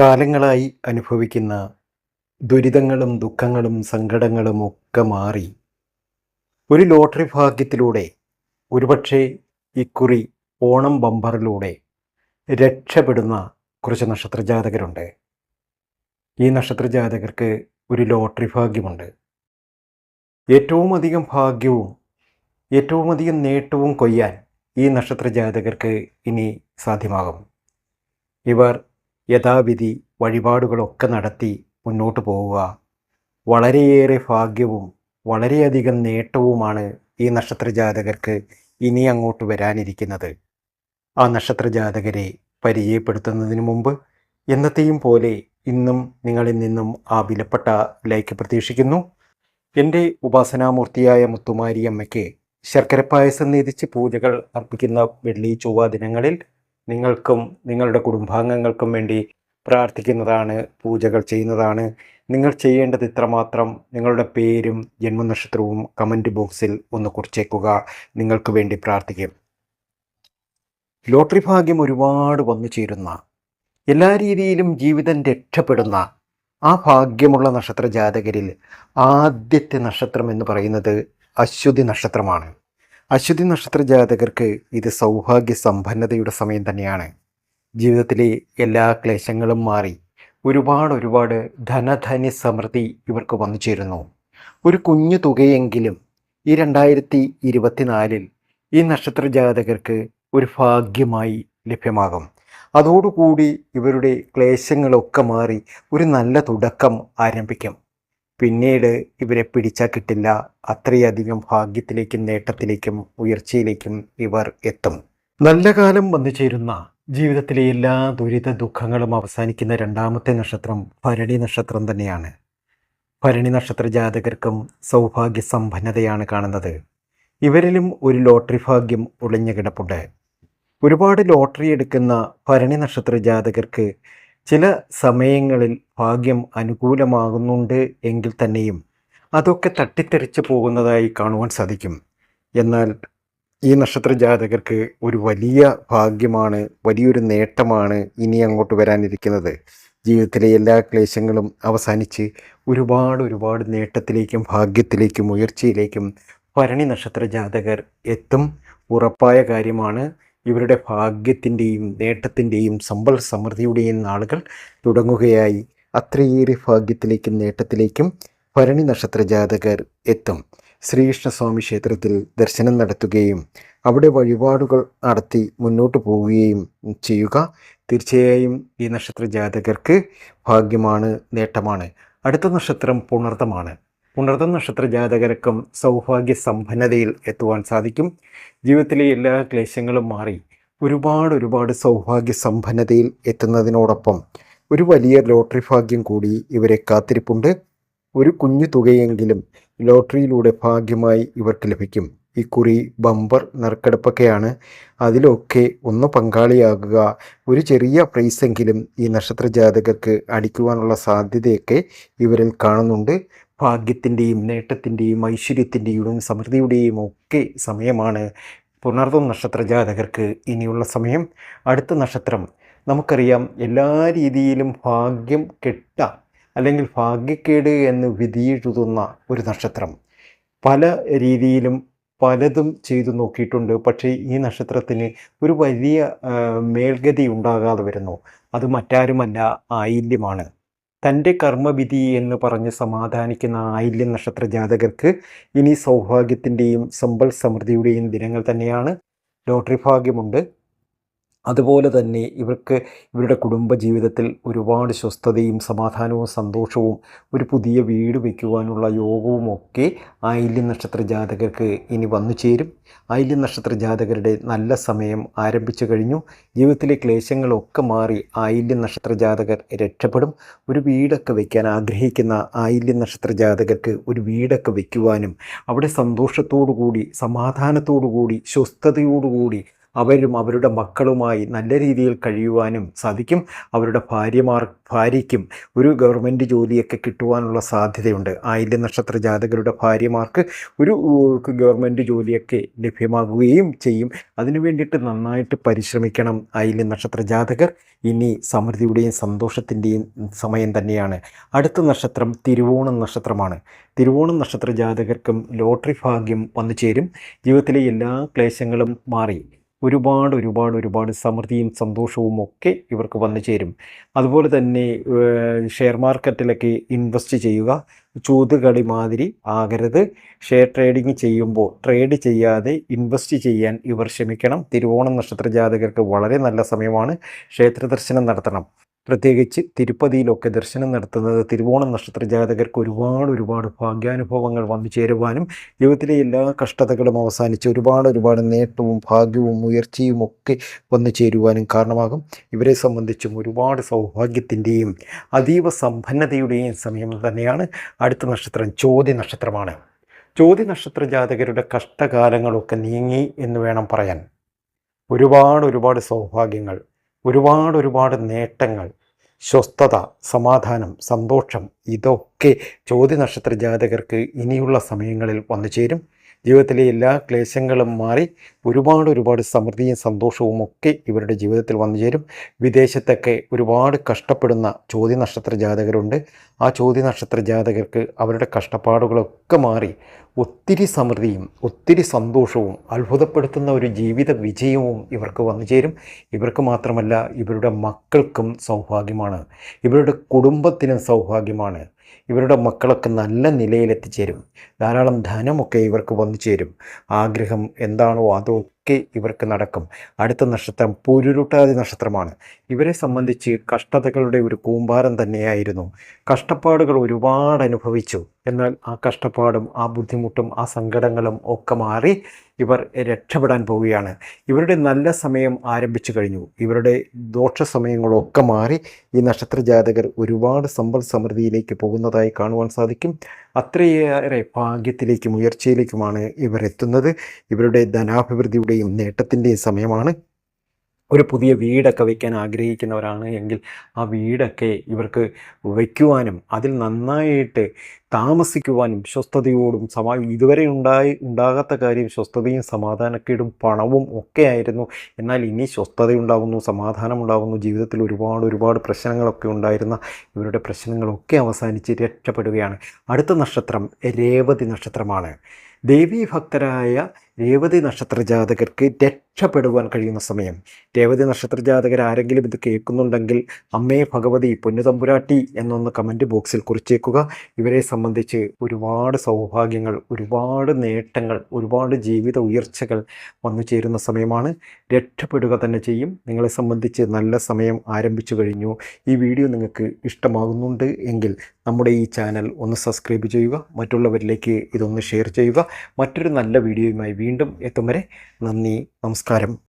കാലങ്ങളായി അനുഭവിക്കുന്ന ദുരിതങ്ങളും ദുഃഖങ്ങളും സങ്കടങ്ങളും ഒക്കെ മാറി ഒരു ലോട്ടറി ഭാഗ്യത്തിലൂടെ ഒരുപക്ഷെ ഇക്കുറി ഓണം ബമ്പറിലൂടെ രക്ഷപ്പെടുന്ന കുറച്ച് നക്ഷത്രജാതകരുണ്ട്. ഈ നക്ഷത്രജാതകർക്ക് ഒരു ലോട്ടറി ഭാഗ്യമുണ്ട്. ഏറ്റവും അധികം ഭാഗ്യവും ഏറ്റവും അധികം നേട്ടവും കൊയ്യാൻ ഈ നക്ഷത്രജാതകർക്ക് ഇനി സാധ്യമാകും. ഇവർ യഥാവിധി വഴിപാടുകളൊക്കെ നടത്തി മുന്നോട്ട് പോവുക. വളരെയേറെ ഭാഗ്യവും വളരെയധികം നേട്ടവുമാണ് ഈ നക്ഷത്രജാതകർക്ക് ഇനി അങ്ങോട്ട് വരാനിരിക്കുന്നത്. ആ നക്ഷത്രജാതകരെ പരിചയപ്പെടുത്തുന്നതിന് മുമ്പ് എന്നത്തെയും പോലെ ഇന്നും നിങ്ങളിൽ നിന്നും ആ വിലപ്പെട്ട ലൈക്ക് പ്രതീക്ഷിക്കുന്നു. എന്റെ ഉപാസനാമൂർത്തിയായ മുത്തുമാരി അമ്മയ്ക്ക് ശർക്കര പായസം നീതിച്ച് പൂജകൾ അർപ്പിക്കുന്ന വെള്ളി ചൊവ്വ ദിനങ്ങളിൽ നിങ്ങൾക്കും നിങ്ങളുടെ കുടുംബാംഗങ്ങൾക്കും വേണ്ടി പ്രാർത്ഥിക്കുന്നതാണ് പൂജകൾ ചെയ്യുന്നതാണ്. നിങ്ങൾ ചെയ്യേണ്ടത് ഇത്രമാത്രം. നിങ്ങളുടെ പേരും ജന്മനക്ഷത്രവും കമന്റ് ബോക്സിൽ ഒന്ന് കുറിച്ചേക്കുക. നിങ്ങൾക്ക് വേണ്ടി പ്രാർത്ഥിക്കും. ലോട്ടറി ഭാഗ്യം ഒരുപാട് വന്നു ചേരുന്ന എല്ലാ രീതിയിലും ജീവിതം രക്ഷപ്പെടുന്ന ആ ഭാഗ്യമുള്ള നക്ഷത്ര ജാതകരിൽ ആദ്യത്തെ നക്ഷത്രം എന്ന് പറയുന്നത് അശ്വതി നക്ഷത്രമാണ്. അശ്വതി നക്ഷത്ര ജാതകർക്ക് ഇത് സൗഭാഗ്യ സമ്പന്നതയുടെ സമയം തന്നെയാണ്. ജീവിതത്തിലെ എല്ലാ ക്ലേശങ്ങളും മാറി ഒരുപാട് ഒരുപാട് ധനധന്യ സമൃദ്ധി ഇവർക്ക് വന്നു ചേരുന്നു. ഒരു കുഞ്ഞു തുകയെങ്കിലും ഈ രണ്ടായിരത്തി ഇരുപത്തിനാലിൽ ഈ നക്ഷത്ര ജാതകർക്ക് ഒരു ഭാഗ്യമായി ലഭ്യമാകും. അതോടുകൂടി ഇവരുടെ ക്ലേശങ്ങളൊക്കെ മാറി ഒരു നല്ല തുടക്കം ആരംഭിക്കും. പിന്നീട് ഇവരെ പിടിച്ചാൽ കിട്ടില്ല. അത്രയധികം ഭാഗ്യത്തിലേക്കും നേട്ടത്തിലേക്കും ഉയർച്ചയിലേക്കും ഇവർ എത്തും. നല്ല കാലം വന്നു ചേരുന്ന ജീവിതത്തിലെ എല്ലാ ദുരിത ദുഃഖങ്ങളും അവസാനിക്കുന്ന രണ്ടാമത്തെ നക്ഷത്രം ഭരണി നക്ഷത്രം തന്നെയാണ്. ഭരണി നക്ഷത്ര ജാതകർക്കും സൗഭാഗ്യ സമ്പന്നതയാണ് കാണുന്നത്. ഇവരിലും ഒരു ലോട്ടറി ഭാഗ്യം ഒളിഞ്ഞു കിടപ്പുണ്ട്. ഒരുപാട് ലോട്ടറി എടുക്കുന്ന ഭരണി നക്ഷത്ര ജാതകർക്ക് ചില സമയങ്ങളിൽ ഭാഗ്യം അനുകൂലമാകുന്നുണ്ട് എങ്കിൽ തന്നെയും അതൊക്കെ തട്ടിത്തെറിച്ച് പോകുന്നതായി കാണുവാൻ സാധിക്കും. എന്നാൽ ഈ നക്ഷത്ര ജാതകർക്ക് ഒരു വലിയ ഭാഗ്യമാണ് വലിയൊരു നേട്ടമാണ് ഇനി അങ്ങോട്ട് വരാനിരിക്കുന്നത്. ജീവിതത്തിലെ എല്ലാ ക്ലേശങ്ങളും അവസാനിച്ച് ഒരുപാട് ഒരുപാട് നേട്ടത്തിലേക്കും ഭാഗ്യത്തിലേക്കും ഉയർച്ചയിലേക്കും ഭരണി നക്ഷത്ര ജാതകർ എത്തും. ഉറപ്പായ കാര്യമാണ് ഇവരുടെ ഭാഗ്യത്തിന്റെയും നേട്ടത്തിന്റെയും സമ്പൽ സമൃദ്ധിയുടെയും നാളുകൾ തുടങ്ങുകയായി. അത്രയേറെ ഭാഗ്യത്തിലേക്കും നേട്ടത്തിലേക്കും ഭരണി നക്ഷത്ര ജാതകർ എത്തും. ശ്രീകൃഷ്ണസ്വാമി ക്ഷേത്രത്തിൽ ദർശനം നടത്തുകയും അവിടെ വഴിപാടുകൾ നടത്തി മുന്നോട്ട് പോവുകയും ചെയ്യുക തീർച്ചയായും ഈ നക്ഷത്ര ജാതകർക്ക് ഭാഗ്യമാണ് നേട്ടമാണ്. അടുത്ത നക്ഷത്രം പുണർതമാണ്. പുണർതം നക്ഷത്ര ജാതകർക്കും സൗഭാഗ്യ സമ്പന്നതയിൽ എത്തുവാൻ സാധിക്കും. ജീവിതത്തിലെ എല്ലാ ക്ലേശങ്ങളും മാറി ഒരുപാട് ഒരുപാട് സൗഭാഗ്യ സമ്പന്നതയിൽ എത്തുന്നതിനോടൊപ്പം ഒരു വലിയ ലോട്ടറി ഭാഗ്യം കൂടി ഇവരെ കാത്തിരിപ്പുണ്ട്. ഒരു കുഞ്ഞു തുകയെങ്കിലും ലോട്ടറിയിലൂടെ ഭാഗ്യമായി ഇവർക്ക് ലഭിക്കും. ഇക്കുറി ബമ്പർ നറുക്കെടുപ്പൊക്കെയാണ്. അതിലൊക്കെ ഒന്ന് പങ്കാളിയാകുക ഒരു ചെറിയ പ്രൈസെങ്കിലും ഈ നക്ഷത്ര ജാതകർക്ക് അടിക്കുവാനുള്ള സാധ്യതയൊക്കെ ഇവരിൽ കാണുന്നുണ്ട്. ഭാഗ്യത്തിന്റെയും നേട്ടത്തിന്റെയും ഐശ്വര്യത്തിന്റെയും സമൃദ്ധിയുടെയും ഒക്കെ സമയമാണ് പുനർവം നക്ഷത്ര ജാതകർക്ക് ഇനിയുള്ള സമയം. അടുത്ത നക്ഷത്രം. നമുക്കറിയാം എല്ലാ രീതിയിലും ഭാഗ്യം കെട്ട അല്ലെങ്കിൽ ഭാഗ്യക്കേട് എന്ന് വിധിയെഴുതുന്ന ഒരു നക്ഷത്രം. പല രീതിയിലും പലതും ചെയ്തു നോക്കിയിട്ടുണ്ട്. പക്ഷേ ഈ നക്ഷത്രത്തിന് ഒരു വലിയ മേൽഗതി ഉണ്ടാകാതെ വരുന്നു. അത് മറ്റാരുമല്ല ആയില്യമാണ്. തന്റെ കർമ്മവിധി എന്ന് പറഞ്ഞ് സമാധാനിക്കുന്ന ആയില്യ നക്ഷത്ര ജാതകർക്ക് ഇനി സൗഭാഗ്യത്തിന്റെയും സമ്പൽ സമൃദ്ധിയുടെയും ദിനങ്ങൾ തന്നെയാണ്. ലോട്ടറി ഭാഗ്യമുണ്ട്. അതുപോലെ തന്നെ ഇവർക്ക് ഇവരുടെ കുടുംബജീവിതത്തിൽ ഒരുപാട് സ്വസ്ഥതയും സമാധാനവും സന്തോഷവും ഒരു പുതിയ വീട് വയ്ക്കുവാനുള്ള യോഗവും ഒക്കെ ആയില്യം നക്ഷത്ര ജാതകർക്ക് ഇനി വന്നു ചേരും. ആയില്യം നക്ഷത്ര ജാതകരുടെ നല്ല സമയം ആരംഭിച്ചു കഴിഞ്ഞു. ജീവിതത്തിലെ ക്ലേശങ്ങളൊക്കെ മാറി ആയില്യം നക്ഷത്ര ജാതകർ രക്ഷപ്പെടും. ഒരു വീടൊക്കെ വയ്ക്കാൻ ആഗ്രഹിക്കുന്ന ആയില്യം നക്ഷത്ര ജാതകർക്ക് ഒരു വീടൊക്കെ വയ്ക്കുവാനും അവിടെ സന്തോഷത്തോടു കൂടി സമാധാനത്തോടു കൂടി സ്വസ്ഥതയോടുകൂടി അവരും അവരുടെ മക്കളുമായി നല്ല രീതിയിൽ കഴിയുവാനും സാധിക്കും. അവരുടെ ഭാര്യമാർ ഭാര്യയ്ക്കും ഒരു ഗവൺമെന്റ് ജോലിയൊക്കെ കിട്ടുവാനുള്ള സാധ്യതയുണ്ട്. ആയില്യ നക്ഷത്ര ജാതകരുടെ ഭാര്യമാർക്ക് ഒരു ഗവൺമെന്റ് ജോലിയൊക്കെ ലഭ്യമാകുകയും ചെയ്യും. അതിനു വേണ്ടിയിട്ട് നന്നായിട്ട് പരിശ്രമിക്കണം ആയില്യ നക്ഷത്ര ജാതകർ. ഇനി സമൃദ്ധിയുടെയും സന്തോഷത്തിന്റെയും സമയം തന്നെയാണ്. അടുത്ത നക്ഷത്രം തിരുവോണം നക്ഷത്രമാണ്. തിരുവോണം നക്ഷത്ര ജാതകർക്കും ലോട്ടറി ഭാഗ്യം വന്നു ചേരും. ജീവിതത്തിലെ എല്ലാ ക്ലേശങ്ങളും മാറി. ഒരുപാട് ഒരുപാട് ഒരുപാട് സമൃദ്ധിയും സന്തോഷവും ഒക്കെ ഇവർക്ക് വന്നു ചേരും. അതുപോലെ തന്നെ ഷെയർ മാർക്കറ്റിലൊക്കെ ഇൻവെസ്റ്റ് ചെയ്യുക. ചൂതുകളി മാതിരി ആകരുത്. ഷെയർ ട്രേഡിംഗ് ചെയ്യുമ്പോൾ ട്രേഡ് ചെയ്യാതെ ഇൻവെസ്റ്റ് ചെയ്യാൻ ഇവർ ശ്രമിക്കണം. തിരുവോണം നക്ഷത്ര ജാതകർക്ക് വളരെ നല്ല സമയമാണ്. ക്ഷേത്ര ദർശനം നടത്തണം. പ്രത്യേകിച്ച് തിരുപ്പതിയിലൊക്കെ ദർശനം നടത്തുന്നത് തിരുവോണം നക്ഷത്ര ജാതകർക്ക് ഒരുപാട് ഒരുപാട് ഭാഗ്യാനുഭവങ്ങൾ വന്നു ചേരുവാനും ജീവിതത്തിലെ എല്ലാ കഷ്ടതകളും അവസാനിച്ച് ഒരുപാട് ഒരുപാട് നേട്ടവും ഭാഗ്യവും ഉയർച്ചയും ഒക്കെ വന്നു ചേരുവാനും കാരണമാകും. ഇവരെ സംബന്ധിച്ചും ഒരുപാട് സൗഭാഗ്യത്തിന്റെയും അതീവ സമ്പന്നതയുടെയും സമയം തന്നെയാണ് അടുത്ത നക്ഷത്രം ചോദ്യ നക്ഷത്രമാണ്. ചോദ്യ നക്ഷത്ര ജാതകരുടെ കഷ്ടകാലങ്ങളൊക്കെ നീങ്ങി എന്ന് വേണം പറയാൻ. ഒരുപാട് ഒരുപാട് സൗഭാഗ്യങ്ങൾ ഒരുപാട് ഒരുപാട് നേട്ടങ്ങൾ സ്വസ്ഥത സമാധാനം സന്തോഷം ഇതൊക്കെ ചോദ്യ നക്ഷത്ര ജാതകർക്ക് ഇനിയുള്ള സമയങ്ങളിൽ വന്നു ചേരും ജീവിതത്തിലെ എല്ലാ ക്ലേശങ്ങളും മാറി ഒരുപാട് ഒരുപാട് സമൃദ്ധിയും സന്തോഷവും ഒക്കെ ഇവരുടെ ജീവിതത്തിൽ വന്നു ചേരും. വിദേശത്തൊക്കെ ഒരുപാട് കഷ്ടപ്പെടുന്ന ചോദ്യ നക്ഷത്ര ജാതകരുണ്ട്. ആ ചോദ്യ നക്ഷത്ര ജാതകർക്ക് അവരുടെ കഷ്ടപ്പാടുകളൊക്കെ മാറി ഒത്തിരി സമൃദ്ധിയും ഒത്തിരി സന്തോഷവും അത്ഭുതപ്പെടുത്തുന്ന ഒരു ജീവിത വിജയവും ഇവർക്ക് വന്നു ചേരും. ഇവർക്ക് മാത്രമല്ല ഇവരുടെ മക്കൾക്കും സൗഭാഗ്യമാണ്. ഇവരുടെ കുടുംബത്തിനും സൗഭാഗ്യമാണ്. ഇവരുടെ മക്കളൊക്കെ നല്ല നിലയിലെത്തിച്ചേരും. ധാരാളം ധനമൊക്കെ ഇവർക്ക് വന്നു ചേരും ആഗ്രഹം എന്താണോ അതൊക്കെ ഇവർക്ക് നടക്കും. അടുത്ത നക്ഷത്രം പുരുരുട്ടാതി നക്ഷത്രമാണ്. ഇവരെ സംബന്ധിച്ച് കഷ്ടതകളുടെ ഒരു കൂമ്പാരം തന്നെയായിരുന്നു. കഷ്ടപ്പാടുകൾ ഒരുപാട് അനുഭവിച്ചു എന്നാൽ ആ കഷ്ടപ്പാടും ആ ബുദ്ധിമുട്ടും ആ സങ്കടങ്ങളും ഒക്കെ മാറി ഇവർ രക്ഷപ്പെടാൻ പോവുകയാണ്. ഇവരുടെ നല്ല സമയം ആരംഭിച്ചു കഴിഞ്ഞു. ഇവരുടെ ദോഷ സമയങ്ങളൊക്കെ മാറി ഈ നക്ഷത്ര ജാതകർ ഒരുപാട് സമ്പൽ സമൃദ്ധിയിലേക്ക് പോകുന്നതായി കാണുവാൻ സാധിക്കും. അത്രയേറെ ഭാഗ്യത്തിലേക്കും ഉയർച്ചയിലേക്കുമാണ് ഇവർ എത്തുന്നത്. ഇവരുടെ ധനാഭിവൃദ്ധിയുടെയും നേട്ടത്തിന്റെയും സമയമാണ്. ഒരു പുതിയ വീടൊക്കെ വയ്ക്കാൻ ആഗ്രഹിക്കുന്നവരാണ് എങ്കിൽ ആ വീടൊക്കെ ഇവർക്ക് വയ്ക്കുവാനും അതിൽ നന്നായിട്ട് താമസിക്കുവാനും സ്വസ്ഥതയോടും സമാ ഇതുവരെ ഉണ്ടായി ഉണ്ടാകാത്ത കാര്യം സ്വസ്ഥതയും സമാധാനക്കേടും പണവും ഒക്കെ ആയിരുന്നു. എന്നാൽ ഇനി സ്വസ്ഥതയുണ്ടാകുന്നു സമാധാനമുണ്ടാകുന്നു ജീവിതത്തിൽ ഒരുപാട് ഒരുപാട് പ്രശ്നങ്ങളൊക്കെ ഉണ്ടായിരുന്ന ഇവരുടെ പ്രശ്നങ്ങളൊക്കെ അവസാനിച്ച് രക്ഷപ്പെടുകയാണ്. അടുത്ത നക്ഷത്രം രേവതി നക്ഷത്രമാണ്. ദേവീഭക്തരായ രേവതി നക്ഷത്ര ജാതകർക്ക് രക്ഷപ്പെടുവാൻ കഴിയുന്ന സമയം. രേവതി നക്ഷത്ര ജാതകർ ആരെങ്കിലും ഇത് കേൾക്കുന്നുണ്ടെങ്കിൽ അമ്മേ ഭഗവതി പൊന്നുതമ്പുരാട്ടി എന്നൊന്ന് കമന്റ് ബോക്സിൽ കുറിച്ചേക്കുക. ഇവരെ സംബന്ധിച്ച് ഒരുപാട് സൗഭാഗ്യങ്ങൾ ഒരുപാട് നേട്ടങ്ങൾ ഒരുപാട് ജീവിത ഉയർച്ചകൾ വന്നു ചേരുന്ന സമയമാണ്. രക്ഷപ്പെടുക തന്നെ ചെയ്യും. നിങ്ങളെ സംബന്ധിച്ച് നല്ല സമയം ആരംഭിച്ചു കഴിഞ്ഞു. ഈ വീഡിയോ നിങ്ങൾക്ക് ഇഷ്ടമാകുന്നുണ്ട് എങ്കിൽ നമ്മുടെ ഈ ചാനൽ ഒന്ന് സബ്സ്ക്രൈബ് ചെയ്യുക. മറ്റുള്ളവരിലേക്ക് ഇതൊന്ന് ഷെയർ ചെയ്യുക. മറ്റൊരു നല്ല വീഡിയോയുമായി വീണ്ടും എത്തും വരെ നന്ദി നമസ്കാരം